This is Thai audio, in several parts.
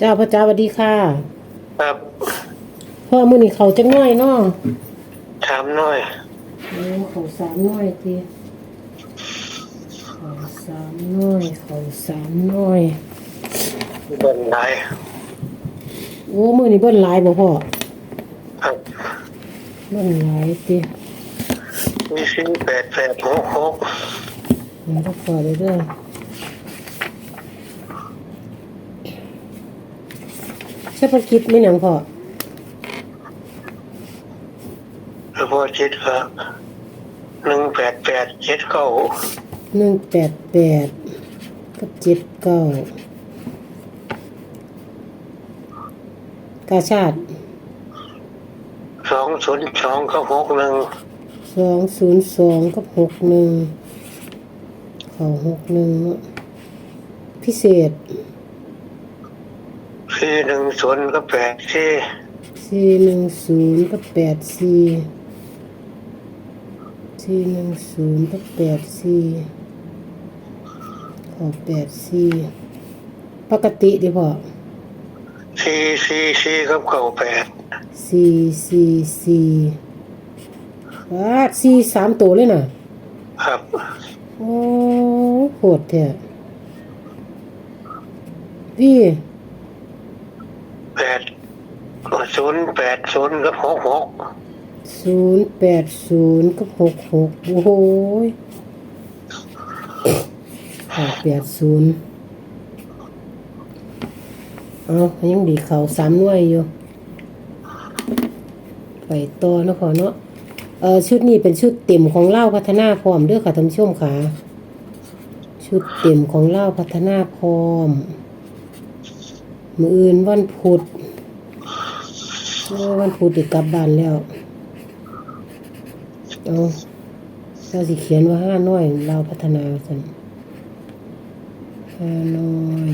จ้าพระเจ้าสวัสดีค่ะ ครับพ่อมื้อนี้เขาจังน้อยเนาะถามหน่อยโอ้เขาสามน้อยติเขาสามน้อยเขาสามน้อยเบิ่นไหนโอ้มื้อนี้เบิ่นหลายบ่พ่อครับเบิ่นหลายติมีสี่แปดแปดหกหกเดี๋ยวต้องขอเลยเด้อ เฉพาะกิจมีหยังพ่อหรือว่าจิตก็หนึ่งแปดแปดเจ็ดเก้าหนึ่งแปดแปดกับเจ็ดเก้ากาชาติสองศูนย์สองก็หกหนึ่งสองศูนย์สองกับหกหนึ่งเขาหกหนึ่งพิเศษ สี่หนึ่งศูนย์ก็แปดสี่สี่หนึ่งศูนย์กับแปดสี่สี่หนึ่งศูนย์กับแปดสี่เขาแปดสี่ปกติดิพ่อสี่สี่สี่ก็เก้าแปดสี่สี่สี่ว้าสี่สามตัวเลยน่ะครับ โอ้โหดแท้วี่ แปดศูนย์แปดศูนย์ก็หกหกศูนย์แปดศูนย์กับหกหกโอ้โหแปดศูนย์เอายังดีเขาสามหน่วยอยู่ ไปต่อนะขอเนาะเออชุดนี้เป็นชุดเต็มของเล่าพัฒนาพร้อมเด้อค่ะท่านผู้ชมค่ะ ชุดเต็มของเล่าพัฒนาพร้อม มืออื่นวันพุธเออวันพุธเด็กลับบ้านแล้วเอาเราสิเขียนว่าห้าน้อย เราพัฒนาสันห้าน้อย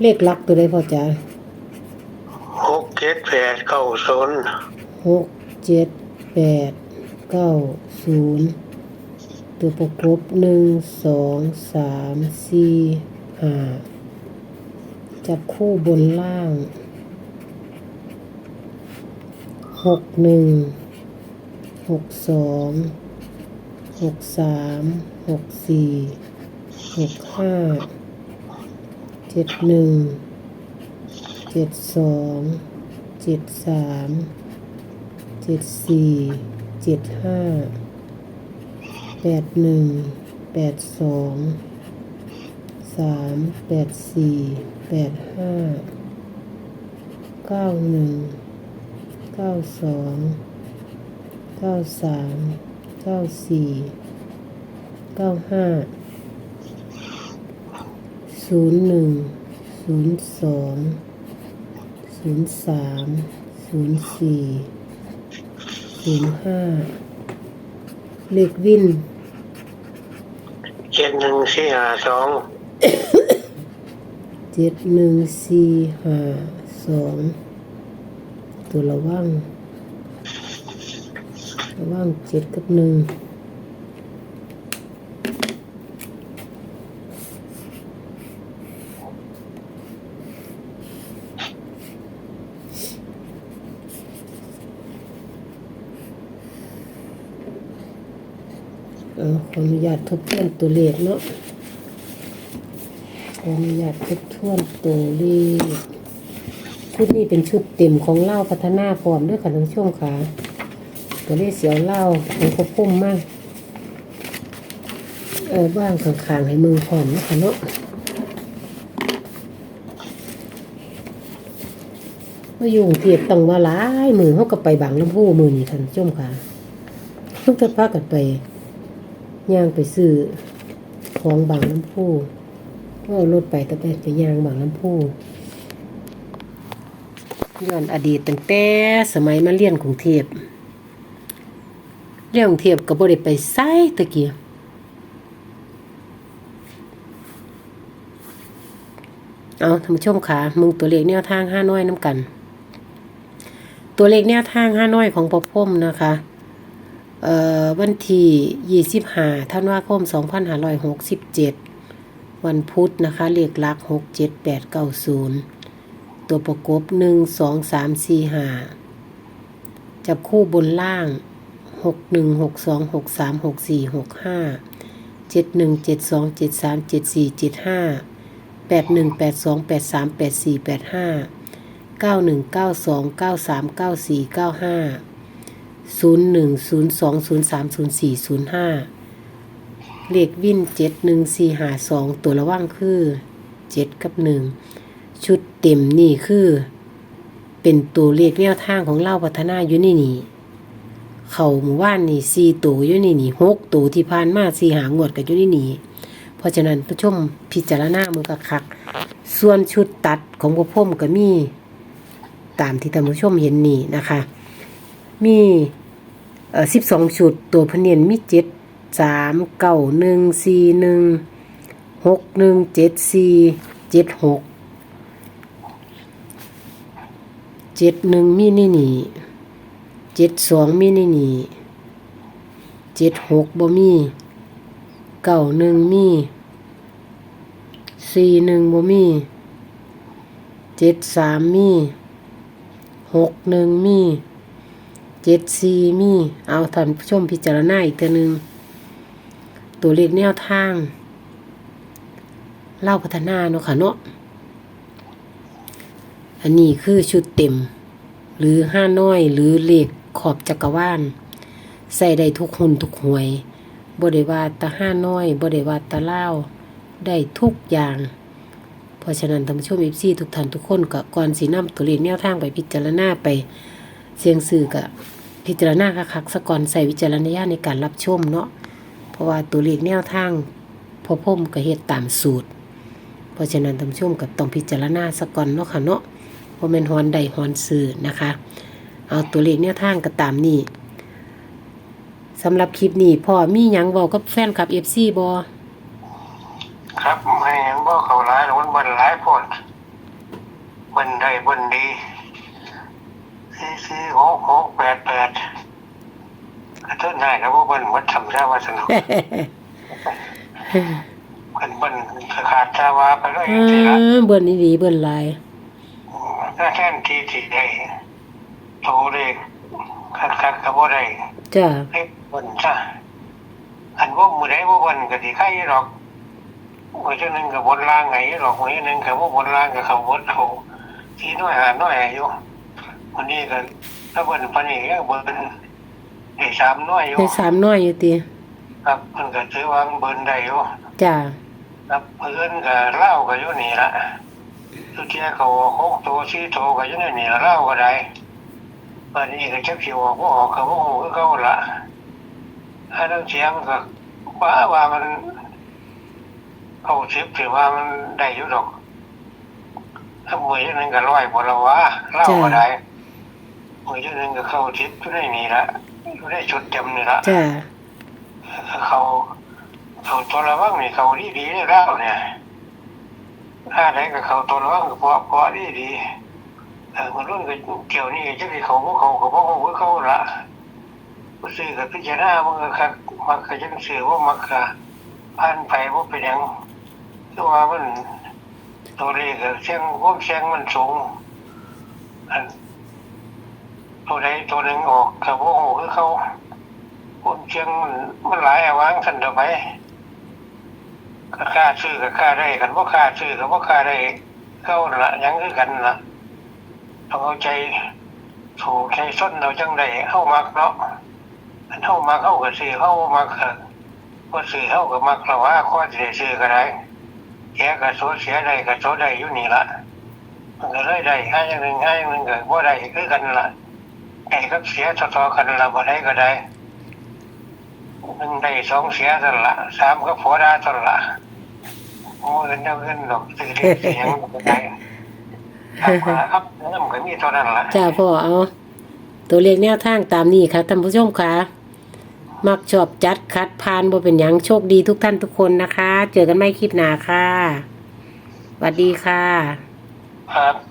เลขลักตัวใดพอจ้า จ็ดแปดเก้าศูนย์หกเจ็ดแปดเก้าศูนย์ตัวประกบหนึ่งสองสามสี่ห้าจับคู่บนล่างหกหนึ่งหกสองหกสามหกสี่หกห้าเจ็ดหนึ่งเจ็ดสอง เจ็ดสามเจ็ดสี่เจ็ดห้าแปดหนึ่งแปดสองสามแปดสี่แปดห้าเก้าหนึ่งเก้าสองเก้าสามเก้าสี่เก้าห้าศูนย์หนึ่งศูนย์สอง ศูนย์สามศูนย์สี่ศูนย์ห้าเลขวินเจ็ดหนึ่งสี่ห้าสองเจ็ดหนึ่งสี่ห้าสองตัวระว่างระว่างเจ็ดกับหนึ่งเอาขออนุญาตทบทวนตัวเลขเนาะขออนุญาตทบทวนตัวเลขชุดนี้เป็นชุดเต็มของเล่าพัฒนาพร้อมด้วยค่ะท่านผู้ชมค่ะตัวเลขเสียวเล่าของควบคุมมากเออบ้างข้างๆให้มือพร้อมนะคะเนาะมาอยู่กรุงเทียบต้องว่าหลายมือเขาก็ไปบางลำพูมือนี่ท่านชมค่ะเพิ่งจะพากันไป ย่างไปซื้อของบางลำพูก็เอารถไปต่ไปไปยางบางลำพูย้อนอดีตตั้งแต่สมัยมาเรียนกรุงเทพเรียนกรุงเทพก็บ่ได้ไปไสตะกี้เอาท่านผู้ชมค่ะมึงตัวเลขแนวทางห้าน้อยน้ำกัน ตัวเลขแนวทางห้าน้อยของปอพมนะคะ วันที่25ธันวาคม 2567 วันพุธนะคะเลขลัก 6 7 8 9 0 ตัวประกบ 1 2 3 4 5 จับคู่บนล่าง 6 1 6 2 6 3 6 4 6 5 7 1 7 2 7 3 7 4 7 5 8 1 8 2 8 3 8 4 8 5 9 1 9 2 9 3 9 4 9 5ศูนย์หนึ่งศูนย์สองศูนย์สามศูนย์สี่ศูนย์ห้าเลขวินเจ็ดหนึ่งสี่หาสองตัวระว่างคือเจ็ดกับหนึ่งชุดเต็มนี่คือ เป็นตัวเลขแนวทางของเล่าพัฒนาอยู่นี่นี่ เขาหมู่บ้านนี่สี่ตัวอยู่นี่นี่หกตัวที่ผ่านมาสี่หางวดกันอยู่นี่นี่เพราะฉะนั้นผู้ชมพิจารณามือกักคัก ส่วนชุดตัดของพวกพ่มก็มีตามที่ท่านผู้ชมเห็นนี่นะคะ มี เออสิบสองชุด ตัวพเนียนมีเจ็ดสามเก้าหนึ่งสี่หนึ่งหกหนึ่งเจ็ดสี่เจ็ดหกเจ็ดหนึ่งมีนี่นี่เจ็ดสองมีนี่นี่เจ็ดหกบ่มีเก้าหนึ่งมีสี่หนึ่งบ่มีเจ็ดสามมีหกหนึ่งมีเจ็ดซีมีเอาท่านผู้ชมพิจารณาอีกตัวหนึ่งตัวเลขแนวทาง เล่าพัฒนาเนาะค่ะเนาะอันนี้คือชุดเต็ม หรือห้าน้อยหรือเลขขอบจักรวาลใส่ได้ทุกหุ่นทุกหวยบริวาตาห้าน้อยบริวาตาเล่าได้ทุกอย่าง เพราะฉะนั้นท่านผู้ชมเอฟซีทุกท่านทุกคนก็ก่อนสีน้ำตัวเลขแนวทางไปพิจารณาไปเสียงสื่อกับ พิจารณาคักๆสะก่อนใส่วิจารณญาณในการรับชมเนาะเพราะว่าตัวเลขแนวทางพอพ่มก็เฮ็ดตามสูตร เพราะฉะนั้นท่านชมก็ต้องพิจารณาสะก่อนเนาะค่ะเนาะเพราะม่นฮอนใดฮอนสื่อนะคะ เอาตัวเลขแนวทางก็ตามนี้สำหรับคลิปนี้พ่อมีหยังเว้ากับแฟนคลับ FC บ่ครับไม่เห็นบ่เขาร้ายหรอกมันบันร้ายพดบันได้บนดี สี่สี่หกหกแปดแปดกระเทินได้ครับว่าบันวัดทำได้ว่าสนุกบันบันขาดชาวาไปเลยเอสิละอเบิ่นอีหลีเบิ่นหลายถ้าแท่นทีสิได้โตเลขคักคักกับว่าได้จ้าเล็กบนซะอันว่ามือได้ว่าบนก็สิไข่หรอกมือเจ้าหนึ่งกับบนล่างไงหรอกมือหนึ่งกับว่าบนล่างกับเขาบนเขาที่น้อยหาน้อยอยู่ วันนี้ก็ถ้าบนพันนี้ก็บนไอ้สามน้อยอยู่ได้สามน้อยอยู่ติครับมันก็ถือว่ามันเบินได้อยู่จ้าครับเพื่อนก็เล่าก็อยู่นี่ละทุกทีเขาหกตัวสี่ตัวก็อยู่ในนี่ละเล่าก็ได้วันนี้ก็จะผิวออกว่าออกก็ว่าโอ้ก็ละถ้าต้องเสียมันก็ว่าว่ามันเขาชิบถือว่ามันได้อยู่ดอกถ้ามือนึงก็ร้อยบนละวะเล่าก็ได้ มือนึงก็เข้าชิบอยู่ในนี่ละอยู่ในชุดเต็มนี่ละจ้าเขาเขาตัวระวังนี่เขาดีดีๆแล้วเนี่ยถ้าไหนกับเขาตัวระวังกับพอพอดีดีๆเออมันรุ่นกับเกี่ยวนี่จะมีเขาพวกเขาเขาพวกเขาเขาละผู้ซื้อกับพิจารณามันก็คักมักก็ยังซื้อว่ามักก็ผ่านไปว่าเป็นหยังคือว่ามันตัวเลขกับเสียงพวกเสียงมันสูงอัน ตัวใดตัวหนึ่งออกกับพวกเขาคือเขาคนเชียงมันมันหลายอวางสันเดไปก็ค่าซื้อก็ค่าได้กันว่าค่าซื้อกับว่าค่าได้เข้าละยังคือกันละต้องเอาใจถูกใจส้นเราจังได้เข้ามักเนาะอันเข้ามาเข้ากับซื้อเข้ามักก็ว่าซื้อเข้ากับมักเราว่าข้อจะได้ซื้อก็ได้แกกับโซเสียได้กับโซได้อยู่นี่ละมันก็เลยได้ให้อย่างหนึ่งให้อย่างหนึ่งก็ว่าได้คือกันละ ไอ้ก็เสียต่อๆกันละบ่ได้ก็ได้หนึ่งได้สองเสียตันละสามก็ผัวได้ตันละโอ้เงินเจ้าเงินดอกตื่นเสียงมันได้ครับครับนั่นก็มีเท่านั้นละจ้าพ่อเอาตัวเลขแนวทางตามนี้ค่ะท่านผู้ชมค่ะมักชอบจัดคัดพานบ่เป็นหยังโชคดีทุกท่านทุกคนนะคะ เจอกันไม่คลิปหน้าค่ะสวัสดีค่ะ ครับ